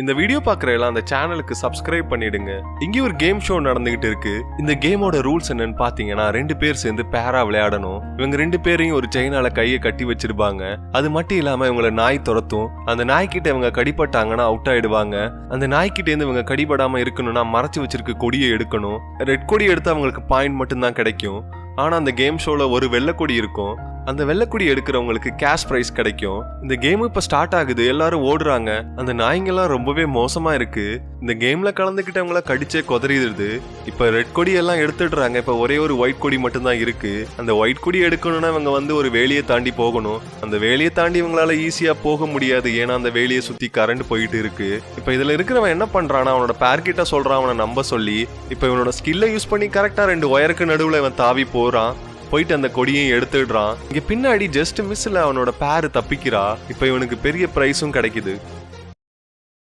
இந்த வீடியோ பார்க்குற எல்லாம் அந்த சேனலுக்கு சப்ஸ்கிரைப் பண்ணிடுங்க. இங்கே ஒரு கேம் ஷோ நடந்துகிட்டு இருக்கு. இந்த கேமோட ரூல்ஸ் என்னன்னு பார்த்தீங்கன்னா ரெண்டு பேர் சேர்ந்து பேரா விளையாடணும். இவங்க ரெண்டு பேரையும் ஒரு செயினால கையை கட்டி வச்சிருப்பாங்க. அது மட்டும் இல்லாம இவங்களை நாய் துரத்தும். அந்த நாய்க்கிட்ட இவங்க கடிப்பட்டாங்கன்னா அவுட் ஆயிடுவாங்க. அந்த நாய்க்கிட்ட இருந்து இவங்க கடிபடாம இருக்கணும்னா மறைச்சு வச்சிருக்க கொடியை எடுக்கணும். ரெட் கொடி எடுத்து அவங்களுக்கு பாயிண்ட் மட்டும்தான் கிடைக்கும். ஆனா அந்த கேம் ஷோல ஒரு வெள்ளைக்கொடி இருக்கும். அந்த வெள்ளக்குடி எடுக்கிறவங்களுக்கு கேஷ் ப்ரைஸ் கிடைக்கும். இந்த கேம் இப்போ ஸ்டார்ட் ஆகுது. எல்லாரும் ஓடுறாங்க. அந்த நாய்ங்கெல்லாம் ரொம்பவே மோசமா இருக்கு. இந்த கேம்ல கலந்துக்கிட்டவங்கள கடிச்சே கொதறிடுது. இப்போ ரெட் கொடி எல்லாம் எடுத்துடுறாங்க. இப்போ ஒரே ஒரு ஒயிட் கொடி மட்டும்தான் இருக்கு. அந்த ஒயிட் கொடி எடுக்கணும்னா இவங்க வந்து ஒரு வேலியை தாண்டி போகணும். அந்த வேலியை தாண்டி இவங்களால ஈஸியா போக முடியாது. ஏன்னா அந்த வேலியை சுத்தி கரண்ட் போயிட்டு இருக்கு. இப்போ இதுல இருக்கிறவன் என்ன பண்றானா அவனோட பேர்கிட்ட சொல்றான். அவனை நம்ப சொல்லி இப்போ இவனோட ஸ்கில்லை யூஸ் பண்ணி கரெக்டா ரெண்டு ஒயருக்கு நடுவுல இவன் தாவி போறான். போயிட்டு அந்த கொடியையும் எடுத்துடுறான். இங்க பின்னாடி ஜஸ்ட் மிஸ்ல அவனோட பேரு தப்பிக்கிறா. இப்ப இவனுக்கு பெரிய பிரைஸும் கிடைக்குது.